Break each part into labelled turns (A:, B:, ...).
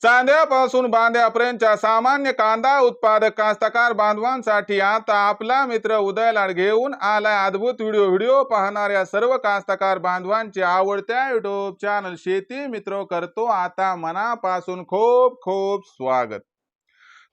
A: चांद्यापासून बांध्यापर्यंतच्या सामान्य कांदा उत्पादक कास्तकार बांधवांसाठी आता आपला मित्र उदय लाड घेऊन आलाय अद्भुत व्हिडिओ. व्हिडिओ पाहणाऱ्या सर्व कास्तकार बांधवांचे आवडत्या युट्यूब चॅनल शेती मित्र करतो. आता मनापासून खूप खूप स्वागत.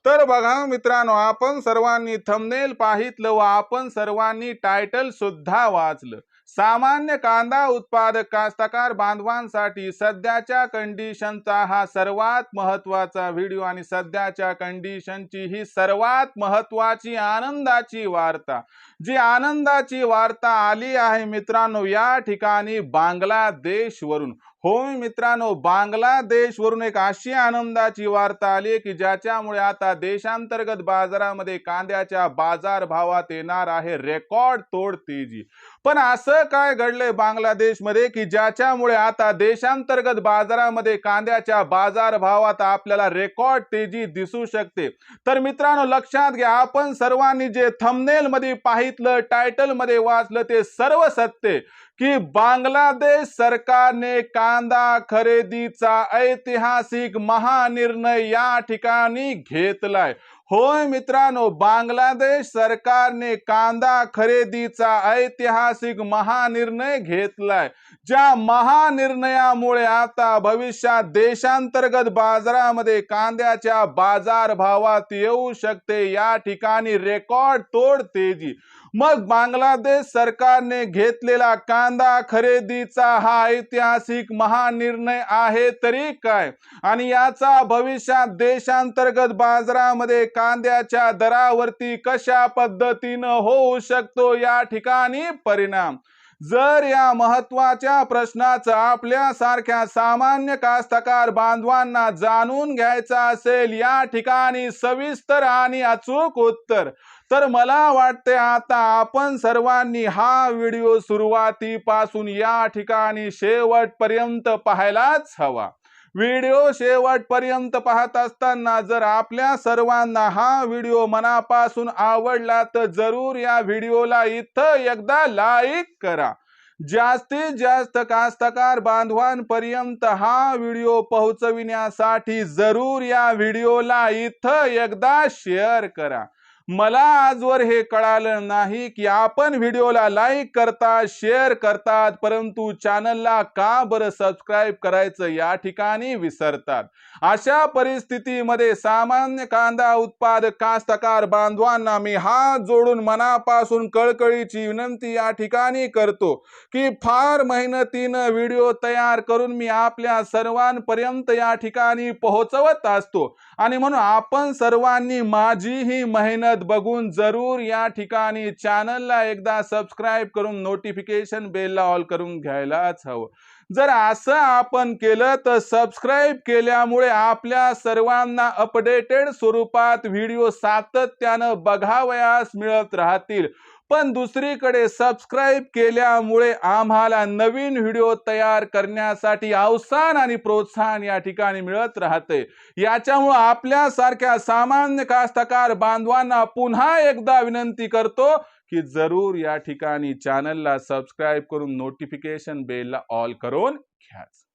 A: तर बघा मित्रांनो आपण सर्वांनी थंबनेल पाहितलं व आपण सर्वांनी टायटल सुद्धा वाचलं. सामान्य कांदा उत्पादक कास्तकार बांधवांसाठी सध्याच्या कंडिशनचा हा सर्वात महत्त्वाचा व्हिडिओ आणि सध्याच्या कंडिशनची ही सर्वात महत्वाची आनंदाची वार्ता. जी आनंदाची वार्ता आली आहे मित्रांनो या ठिकाणी बांगलादेशवरून. होय मित्रांनो बांगलादेशवरून एक अशी आनंदाची वार्ता आली की ज्याच्यामुळे आता देशांतर्गत बाजारामध्ये कांद्याच्या बाजार भावात येणार आहे रेकॉर्ड तोड तेजी. पण असं काय घडलंय बांगलादेशमध्ये की ज्याच्यामुळे आता देशांतर्गत बाजारामध्ये कांद्याच्या बाजार भावात आपल्याला रेकॉर्ड तेजी दिसू शकते? तर मित्रांनो लक्षात घ्या आपण सर्वांनी जे थमनेल मध्ये पाहितलं टायटलमध्ये वाचलं ते सर्व सत्य की बांगलादेश सरकारने कांदा खरेदीचा ऐतिहासिक महानिर्णय या ठिकाणी घेतलाय. होय मित्रांनो बांगलादेश सरकारने कांदा खरेदीचा ऐतिहासिक महानिर्णय घेतलाय. ज्या महानिर्णयामुळे आता भविष्यात देशांतर्गत बाजारामध्ये कांद्याच्या बाजार भावात येऊ शकते या ठिकाणी रेकॉर्ड तोड तेजी. मग बांगलादेश सरकारने घेतलेला कांदा खरेदीचा हा ऐतिहासिक महानिर्णय आहे तरी काय? आणि याचा भविष्यात देशांतर्गत बाजारामध्ये कांद्याच्या दरावरती कशा पद्धतीनं होऊ शकतो या ठिकाणी परिणाम? जर या महत्त्वाच्या प्रश्नाचं आपल्यासारख्या सामान्य कास्तकार बांधवांना जाणून घ्यायचं असेल या ठिकाणी सविस्तर आणि अचूक उत्तर. तर मला वाटते आता आपण सर्वांनी हा व्हिडिओ सुरुवातीपासून या ठिकाणी शेवटपर्यंत पाहायलाच हवा. व्हिडिओ शेवटपर्यंत पाहत असताना जर आपल्या सर्वांना हा व्हिडिओ मनापासून आवडला तर जरूर या व्हिडिओला इथं एकदा लाईक करा. जास्तीत जास्त कास्तकार बांधवांपर्यंत हा व्हिडिओ पोहोचविण्यासाठी जरूर या व्हिडिओला इथं एकदा शेअर करा. मला आजवर हे कळालं नाही की आपण व्हिडिओला लाईक करतात शेअर करतात परंतु चॅनलला का बरं सबस्क्राईब करायचं या ठिकाणी विसरतात? अशा परिस्थितीमध्ये सामान्य कांदा उत्पादक कास्तकार बांधवांना मी हात जोडून मनापासून कळकळीची विनंती या ठिकाणी करतो की फार मेहनतीनं व्हिडिओ तयार करून मी आपल्या सर्वांपर्यंत या ठिकाणी पोहोचवत असतो. आणि म्हणून आपण सर्वांनी माझी ही मेहनत बघून जरूर या ठिकाणी चॅनलला एकदा सबस्क्राईब करून नोटिफिकेशन बेलला ऑल करून घ्यायलाच हवं. जर असं आपण केलं तर सबस्क्राईब केल्यामुळे आपल्या सर्वांना अपडेटेड स्वरूपात व्हिडिओ सातत्यानं बघावयास मिळत राहतील. पण दुसरीकडे सबस्क्राईब केल्यामुळे आम्हाला नवीन व्हिडिओ तयार करण्यासाठी अवसान आणि प्रोत्साहन या ठिकाणी मिळत राहते. याच्यामुळं आपल्यासारख्या सामान्य कास्तकार बांधवांना पुन्हा एकदा विनंती करतो की जरूर या ठिकाणी चॅनलला सबस्क्राईब करून नोटिफिकेशन बेलला ऑल करून घ्याच.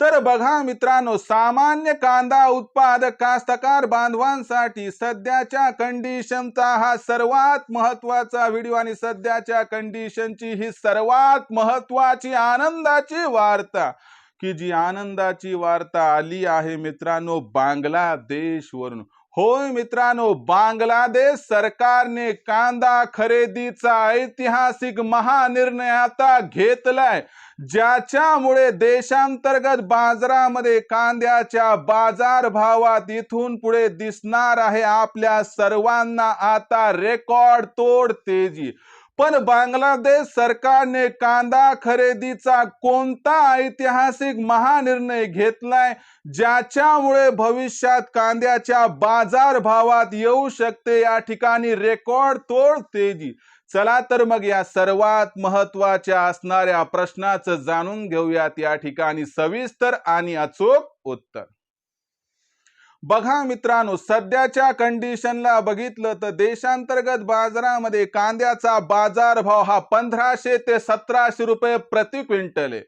A: तर बघा मित्रांनो सामान्य कांदा उत्पादक कास्तकार बांधवांसाठी सध्याच्या कंडिशनचा हा सर्वात महत्त्वाचा व्हिडिओ आणि सध्याच्या कंडिशनची ही सर्वात महत्वाची आनंदाची वार्ता. की जी आनंदाची वार्ता आली आहे मित्रांनो बांगलादेशवरून. होय मित्रांनो बांगलादेश सरकारने कांदा खरेदीचा ऐतिहासिक महानिर्णय आता घेतलाय ज्याच्यामुळे देशांतर्गत बाजारामध्ये कांद्याच्या बाजार भावात इथून पुढे दिसणार आहे आपल्या सर्वांना आता रेकॉर्ड तोड तेजी. पण बांगलादेश सरकारने कांदा खरेदीचा कोणता ऐतिहासिक महानिर्णय घेतलाय? ज्याच्यामुळे भविष्यात कांद्याच्या बाजार भावात येऊ शकते? या ठिकाणी रेकॉर्ड तोड तेजी. चला तर मग या सर्वात महत्त्वाच्या असणाऱ्या प्रश्नाचं जाणून घेऊयात. या ठिकाणी सविस्तर आणि अचूक उत्तर. बघा मित्रांनो सध्याच्या कंडिशनला बघितलं तर देशांतर्गत बाजारामध्ये कांद्याचा बाजार भाव हा पंधराशे ते सतराशे रुपये प्रति क्विंटल आहे.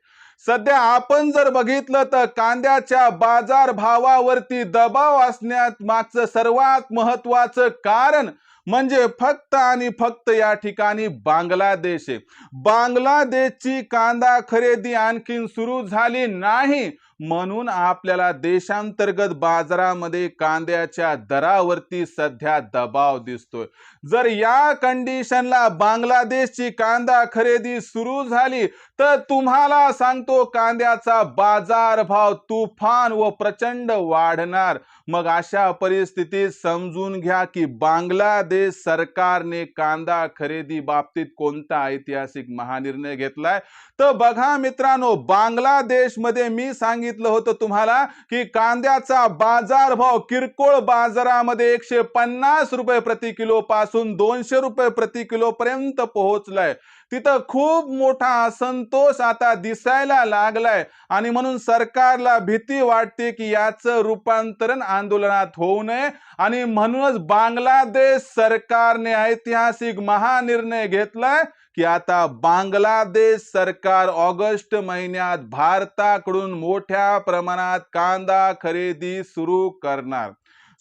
A: सध्या आपण जर बघितलं तर कांद्याच्या बाजार भावावरती दबाव असण्यात मागचं सर्वात महत्वाचं कारण म्हणजे फक्त आणि फक्त या ठिकाणी बांगलादेश. आहे बांगलादेशची कांदा खरेदी आणखीन सुरू झाली नाही. म्हणून आपल्याला देशांतर्गत बाजारामध्ये कांद्याच्या दरावरती सध्या दबाव दिसतोय. जर या कंडिशनला बांगलादेशची कांदा खरेदी सुरू झाली तर तुम्हाला सांगतो कांद्याचा बाजार भाव तुफान व प्रचंड वाढणार. मग अशा परिस्थितीत समजून घ्या की बांगलादेश सरकारने कांदा खरेदी बाबतीत कोणता ऐतिहासिक महानिर्णय घेतलाय. तर बघा मित्रांनो बांगलादेशमध्ये मी सांगितलं होतं तुम्हाला की कांद्याचा बाजारभाव किरकोळ बाजारामध्ये एकशे पन्नास रुपये प्रति किलो पासून दोनशे रुपये प्रति किलो पर्यंत पोहोचलाय. तिथं खूप मोठा असंतोष आता दिसायला लागलाय. आणि म्हणून सरकारला भीती वाटते की याचं रूपांतरण आंदोलनात होऊ नये. आणि म्हणूनच बांगलादेश सरकारने ऐतिहासिक महानिर्णय घेतलाय की आता बांगलादेश सरकार ऑगस्ट महिन्यात भारताकडून मोठ्या प्रमाणात कांदा खरेदी सुरू करणार.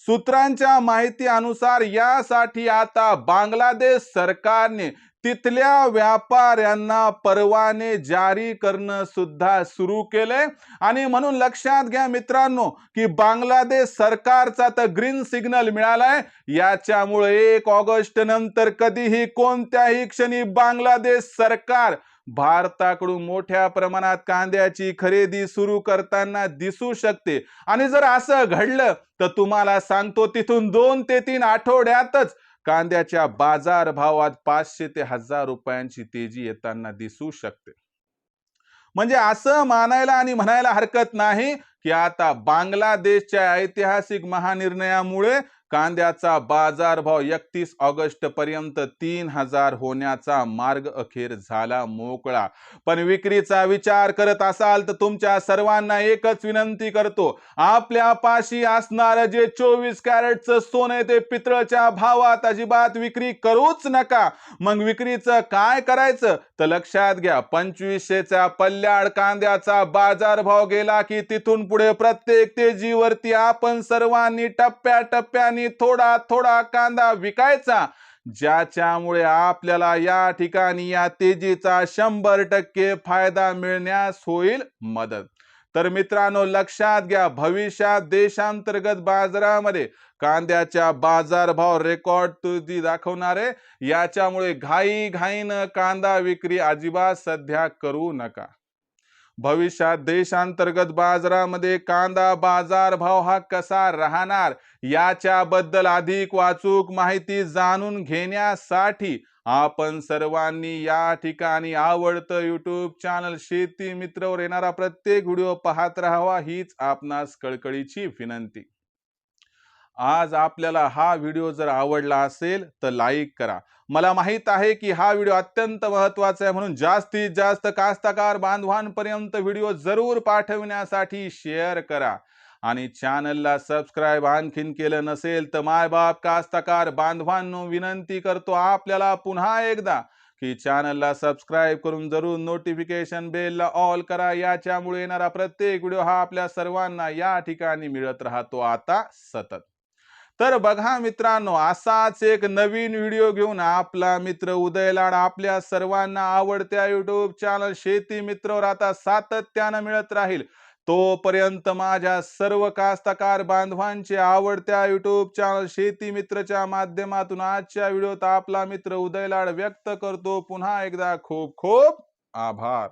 A: सूत्रांच्या माहिती अनुसार यासाठी आता बांगलादेश सरकारने तिथल्या व्यापाऱ्यांना परवाने जारी करणं सुद्धा सुरू केलंय. आणि म्हणून लक्षात घ्या मित्रांनो की बांगलादेश सरकारचा तर ग्रीन सिग्नल मिळालाय. याच्यामुळे एक ऑगस्ट नंतर कधीही कोणत्याही क्षणी बांगलादेश सरकार भारताकडून मोठ्या प्रमाणात कांद्याची खरेदी सुरू करताना दिसू शकते. आणि जर असं घडलं तर तुम्हाला सांगतो तिथून दोन ते तीन आठवड्यातच कांद्याच्या बाजार भावात पाचशे ते हजार रुपयांची तेजी येताना दिसू शकते. म्हणजे असं मानायला आणि म्हणायला हरकत नाही की आता बांगलादेशच्या ऐतिहासिक महानिर्णयामुळे कांद्याचा बाजारभाव एकतीस ऑगस्ट पर्यंत तीन हजार होण्याचा मार्ग अखेर झाला मोकळा. पण विक्रीचा विचार करत असाल तर तुमच्या सर्वांना एकच विनंती करतो. आपल्या पाशी असणार जे चोवीस कॅरेटचं सोने ते पितळच्या भावात अजिबात विक्री करूच नका. मग विक्रीचं काय करायचं? तर लक्षात घ्या पंचवीसशेच्या पल्ल्याड कांद्याचा बाजारभाव गेला की तिथून पुढे प्रत्येक तेजीवरती आपण सर्वांनी टप्प्या टप्प्याने थोडा थोडा कांदा विकायचा. ज्याच्यामुळे आपल्याला या ठिकाणी या तेजीचा शंभर टक्के फायदा मिळण्यास होईल मदत. तर मित्रांनो लक्षात घ्या भविष्यात देशांतर्गत बाजारामध्ये कांद्याच्या बाजारभाव रेकॉर्ड तुझी दाखवणारे याच्यामुळे घाई घाईनं कांदा विक्री अजिबात सध्या करू नका. भविष्यात देशांतर्गत बाजारामध्ये कांदा बाजार भाव हा कसा राहणार याच्याबद्दल अधिक वाचूक माहिती जाणून घेण्यासाठी आपण सर्वांनी या ठिकाणी आवडतं यूट्यूब चॅनल शेती मित्रवर येणारा प्रत्येक व्हिडिओ पाहत राहावा हीच आपणास कळकळीची विनंती. आज आपल्याला हा व्हिडिओ जर आवडला असेल तर लाईक करा. मला माहीत आहे की हा व्हिडिओ अत्यंत महत्त्वाचा आहे म्हणून जास्तीत जास्त कास्तकार बांधवांपर्यंत व्हिडिओ जरूर पाठवण्यासाठी शेअर करा. आणि चॅनलला सबस्क्राईब आणखीन केलं नसेल तर मायबाप कास्तकार बांधवांनो विनंती करतो आपल्याला पुन्हा एकदा की चॅनलला सबस्क्राईब करून जरूर नोटिफिकेशन बेलला ऑल करा. याच्यामुळे येणारा प्रत्येक व्हिडिओ हा आपल्या सर्वांना या ठिकाणी मिळत राहतो. आता सतत. तर बघा मित्रांनो असाच एक नवीन व्हिडिओ घेऊन आपला मित्र उदय लाड आपल्या सर्वांना आवडत्या युट्यूब चॅनल शेती मित्रवर आता सातत्यानं मिळत राहील. तोपर्यंत माझ्या सर्व कास्तकार बांधवांचे आवडत्या युट्यूब चॅनल शेती मित्रच्या माध्यमातून आजच्या व्हिडिओत आपला मित्र उदय लाड व्यक्त करतो. पुन्हा एकदा खूप खूप आभार.